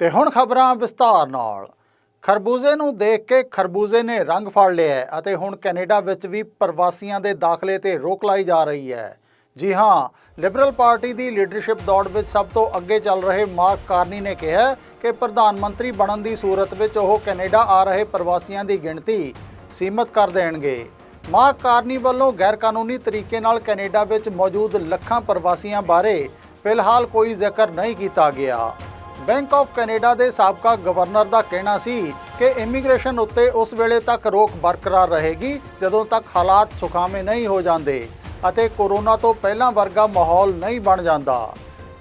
ਤੇ ਹੁਣ ਖਬਰਾਂ ਵਿਸਤਾਰ ਨਾਲ। ਖਰਬੂਜ਼ੇ ਨੂੰ ਦੇਖ ਕੇ ਖਰਬੂਜ਼ੇ ਨੇ ਰੰਗ ਫੜ ਲਿਆ ਅਤੇ ਹੁਣ ਕੈਨੇਡਾ ਵਿੱਚ ਵੀ ਪ੍ਰਵਾਸੀਆਂ ਦੇ ਦਾਖਲੇ ਤੇ ਰੋਕ ਲਾਈ ਜਾ ਰਹੀ ਹੈ। ਜੀ ਹਾਂ, ਲਿਬਰਲ ਪਾਰਟੀ ਦੀ ਲੀਡਰਸ਼ਿਪ ਦੌੜ ਵਿੱਚ ਸਭ ਤੋਂ ਅੱਗੇ ਚੱਲ ਰਹੇ ਮਾਰਕ ਕਾਰਨੀ ਨੇ ਕਿਹਾ ਕਿ ਪ੍ਰਧਾਨ ਮੰਤਰੀ ਬਣਨ ਦੀ ਸੂਰਤ ਵਿੱਚ ਉਹ ਕੈਨੇਡਾ ਆ ਰਹੇ ਪ੍ਰਵਾਸੀਆਂ ਦੀ ਗਿਣਤੀ ਸੀਮਤ ਕਰ ਦੇਣਗੇ। ਮਾਰਕ ਕਾਰਨੀ ਵੱਲੋਂ ਗੈਰ ਕਾਨੂੰਨੀ ਤਰੀਕੇ ਨਾਲ ਕੈਨੇਡਾ ਵਿੱਚ ਮੌਜੂਦ ਲੱਖਾਂ ਪ੍ਰਵਾਸੀਆਂ ਬਾਰੇ ਫਿਲਹਾਲ ਕੋਈ ਜ਼ਿਕਰ ਨਹੀਂ ਕੀਤਾ ਗਿਆ। ਬੈਂਕ ਆਫ ਕੈਨੇਡਾ ਦੇ ਸਾਬਕਾ ਗਵਰਨਰ ਦਾ ਕਹਿਣਾ ਸੀ ਕਿ ਇਮੀਗ੍ਰੇਸ਼ਨ ਉੱਤੇ ਉਸ ਵੇਲੇ ਤੱਕ ਰੋਕ ਬਰਕਰਾਰ ਰਹੇਗੀ ਜਦੋਂ ਤੱਕ ਹਾਲਾਤ ਸੁਖਾਵੇਂ ਨਹੀਂ ਹੋ ਜਾਂਦੇ ਅਤੇ ਕੋਰੋਨਾ ਤੋਂ ਪਹਿਲਾਂ ਵਰਗਾ ਮਾਹੌਲ ਨਹੀਂ ਬਣ ਜਾਂਦਾ।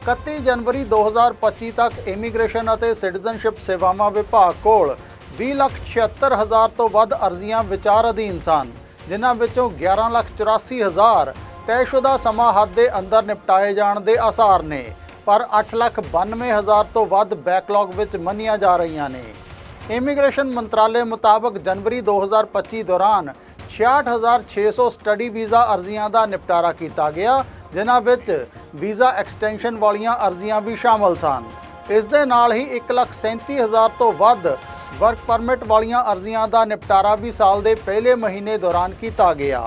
31 ਜਨਵਰੀ 2025 ਤੱਕ ਇਮੀਗ੍ਰੇਸ਼ਨ ਅਤੇ ਸਿਟੀਜ਼ਨਸ਼ਿਪ ਸੇਵਾਵਾਂ ਵਿਭਾਗ ਕੋਲ 20,76,000 ਤੋਂ ਵੱਧ ਅਰਜ਼ੀਆਂ ਵਿਚਾਰ ਅਧੀਨ ਸਨ ਜਿਨ੍ਹਾਂ ਵਿੱਚੋਂ 11,84,000 ਤੈਅਸ਼ੁਦਾ ਸਮਾਂ ਹੱਦ ਦੇ ਅੰਦਰ ਨਿਪਟਾਏ ਜਾਣ ਦੇ ਆਸਾਰ ਨੇ। ਪਰ 8,92,000 ਤੋਂ ਵੱਧ ਬੈਕਲੌਗ ਵਿੱਚ ਮੰਨੀਆਂ ਜਾ ਰਹੀਆਂ ਨੇ। ਇਮੀਗ੍ਰੇਸ਼ਨ ਮੰਤਰਾਲੇ ਮੁਤਾਬਕ ਜਨਵਰੀ 2025 ਦੌਰਾਨ 66600 ਸਟੱਡੀ ਵੀਜ਼ਾ ਅਰਜ਼ੀਆਂ ਦਾ ਨਿਪਟਾਰਾ ਕੀਤਾ ਗਿਆ ਜਿਨ੍ਹਾਂ ਵਿੱਚ ਵੀਜ਼ਾ ਐਕਸਟੈਂਸ਼ਨ ਵਾਲੀਆਂ ਅਰਜ਼ੀਆਂ ਵੀ ਸ਼ਾਮਲ ਸਨ। ਇਸ ਦੇ ਨਾਲ ਹੀ 137000 ਤੋਂ ਵੱਧ ਵਰਕ ਪਰਮਿਟ ਵਾਲੀਆਂ ਅਰਜ਼ੀਆਂ ਦਾ ਨਿਪਟਾਰਾ ਵੀ ਸਾਲ ਦੇ ਪਹਿਲੇ ਮਹੀਨੇ ਦੌਰਾਨ ਕੀਤਾ ਗਿਆ।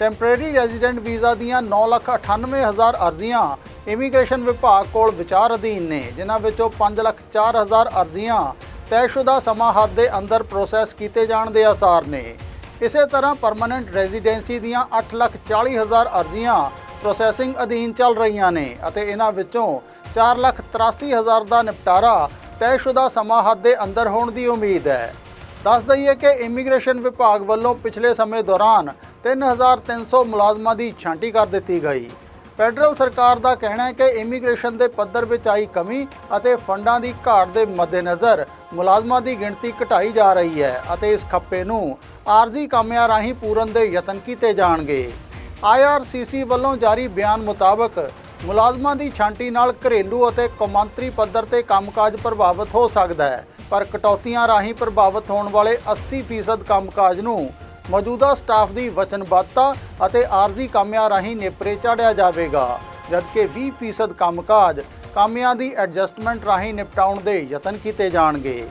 ਟੈਂਪਰੇਰੀ ਰੈਜ਼ੀਡੈਂਟ ਵੀਜ਼ਾ ਦੀਆਂ 998000 ਅਰਜ਼ੀਆਂ ਇਮੀਗ੍ਰੇਸ਼ਨ ਵਿਭਾਗ ਕੋਲ ਵਿਚਾਰ ਅਧੀਨ ਨੇ, ਜਿਨ੍ਹਾਂ ਵਿੱਚੋਂ 504000 ਅਰਜ਼ੀਆਂ ਤੈਅਸ਼ੁਦਾ ਸਮਾਂ ਹੱਦ ਦੇ ਅੰਦਰ ਪ੍ਰੋਸੈਸ ਕੀਤੇ ਜਾਣ ਦੇ ਆਸਾਰ ਨੇ। ਇਸੇ ਤਰ੍ਹਾਂ ਪਰਮਨੈਂਟ ਰੈਜ਼ੀਡੈਂਸੀ ਦੀਆਂ 840000 ਅਰਜ਼ੀਆਂ ਪ੍ਰੋਸੈਸਿੰਗ ਅਧੀਨ ਚੱਲ ਰਹੀਆਂ ਨੇ ਅਤੇ ਇਹਨਾਂ ਵਿੱਚੋਂ 483000 ਦਾ ਨਿਪਟਾਰਾ ਤੈਅਸ਼ੁਦਾ ਸਮਾਂ ਹੱਦ ਦੇ ਅੰਦਰ ਹੋਣ ਦੀ ਉਮੀਦ ਹੈ। ਦੱਸ ਦਈਏ ਕਿ ਇਮੀਗ੍ਰੇਸ਼ਨ ਵਿਭਾਗ ਵੱਲੋਂ ਪਿਛਲੇ ਸਮੇਂ ਦੌਰਾਨ 3300 ਮੁਲਾਜ਼ਮਾਂ ਦੀ ਛਾਂਟੀ ਕਰ ਦਿੱਤੀ ਗਈ। ਫੈਡਰਲ ਸਰਕਾਰ ਦਾ ਕਹਿਣਾ ਹੈ ਕਿ ਇਮੀਗ੍ਰੇਸ਼ਨ ਦੇ ਪੱਧਰ ਵਿੱਚ ਆਈ ਕਮੀ ਅਤੇ ਫੰਡਾਂ ਦੀ ਘਾਟ ਦੇ ਮੱਦੇਨਜ਼ਰ ਮੁਲਾਜ਼ਮਾਂ ਦੀ ਗਿਣਤੀ ਘਟਾਈ ਜਾ ਰਹੀ ਹੈ ਅਤੇ ਇਸ ਖੱਪੇ ਨੂੰ ਆਰਜ਼ੀ ਕਾਮਿਆਂ ਰਾਹੀਂ ਪੂਰਨ ਦੇ ਯਤਨ ਕੀਤੇ ਜਾਣਗੇ। ਆਈਆਰਸੀਸੀ ਵੱਲੋਂ ਜਾਰੀ ਬਿਆਨ ਮੁਤਾਬਕ ਮੁਲਾਜ਼ਮਾਂ ਦੀ ਛਾਂਟੀ ਨਾਲ ਘਰੇਲੂ ਅਤੇ ਕੌਮਾਂਤਰੀ ਪੱਧਰ ਤੇ ਕੰਮਕਾਜ ਪ੍ਰਭਾਵਿਤ ਹੋ ਸਕਦਾ ਹੈ, ਪਰ ਕਟੌਤੀਆਂ ਰਾਹੀਂ ਪ੍ਰਭਾਵਿਤ ਹੋਣ ਵਾਲੇ 80% ਕੰਮਕਾਜ ਨੂੰ ਮੌਜੂਦਾ ਸਟਾਫ ਦੀ ਵਚਨਬੱਧਤਾ ਅਤੇ ਆਰਜ਼ੀ ਕਾਮਿਆਂ ਰਾਹੀਂ ਨੇਪਰੇ ਚਾੜਿਆ ਜਾਵੇਗਾ, ਜਦਕਿ 20% ਕੰਮਕਾਜ ਕਾਮਿਆਂ ਦੀ ਐਡਜਸਟਮੈਂਟ ਰਾਹੀਂ ਨਿਪਟਾਉਣ ਦੇ ਯਤਨ ਕੀਤੇ ਜਾਣਗੇ।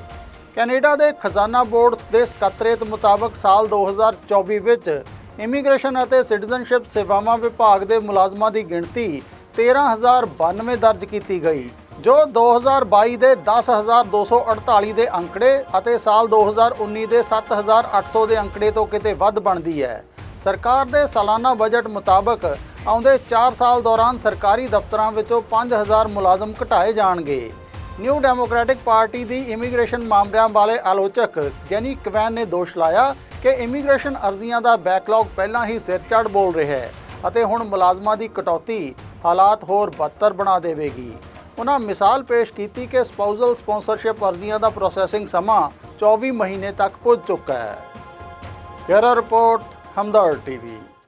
ਕੈਨੇਡਾ ਦੇ ਖਜ਼ਾਨਾ ਬੋਰਡ ਦੇ ਸਕੱਤਰੇਤ ਮੁਤਾਬਕ ਸਾਲ 2024 ਵਿੱਚ ਇਮੀਗ੍ਰੇਸ਼ਨ ਅਤੇ ਸਿਟੀਜ਼ਨਸ਼ਿਪ ਸੇਵਾਵਾਂ ਵਿਭਾਗ ਦੇ ਮੁਲਾਜ਼ਮਾਂ ਦੀ ਗਿਣਤੀ 13092 ਦਰਜ ਕੀਤੀ ਗਈ। ਜੋ 2022 ਦੇ 10248 ਦੇ ਅੰਕੜੇ ਅਤੇ ਸਾਲ 2019 ਦੇ 7800 ਦੇ ਅੰਕੜੇ ਤੋਂ ਕਿਤੇ ਵੱਧ ਬਣਦੀ ਹੈ। ਸਰਕਾਰ ਦੇ ਸਾਲਾਨਾ ਬਜਟ ਮੁਤਾਬਕ ਆਉਂਦੇ 4 ਸਾਲ ਦੌਰਾਨ ਸਰਕਾਰੀ ਦਫ਼ਤਰਾਂ ਵਿੱਚੋਂ 5000 ਮੁਲਾਜ਼ਮ ਘਟਾਏ ਜਾਣਗੇ। ਨਿਊ ਡੈਮੋਕ੍ਰੈਟਿਕ ਪਾਰਟੀ ਦੀ ਇਮੀਗ੍ਰੇਸ਼ਨ ਮਾਮਲਿਆਂ ਵਾਲੇ ਆਲੋਚਕ ਜੈਨੀ ਕਵੈਨ ਨੇ ਦੋਸ਼ ਲਾਇਆ ਕਿ ਇਮੀਗ੍ਰੇਸ਼ਨ ਅਰਜ਼ੀਆਂ ਦਾ ਬੈਕਲੌਗ ਪਹਿਲਾਂ ਹੀ ਸਿਰ ਚੜ ਬੋਲ ਰਿਹਾ ਹੈ ਅਤੇ ਹੁਣ ਮੁਲਾਜ਼ਮਾਂ ਦੀ ਕਟੌਤੀ ਹਾਲਾਤ ਹੋਰ ਬਦਤਰ ਬਣਾ ਦੇਵੇਗੀ। ਉਹਨਾਂ ਮਿਸਾਲ ਪੇਸ਼ ਕੀਤੀ ਕਿ ਸਪਾਊਸਲ ਸਪਾਂਸਰਸ਼ਿਪ ਅਰਜ਼ੀਆਂ ਦਾ ਪ੍ਰੋਸੈਸਿੰਗ ਸਮਾਂ 24 ਮਹੀਨੇ ਤੱਕ ਪੁੱਜ ਚੁੱਕਾ ਹੈ। Bureau report Hamdard TV.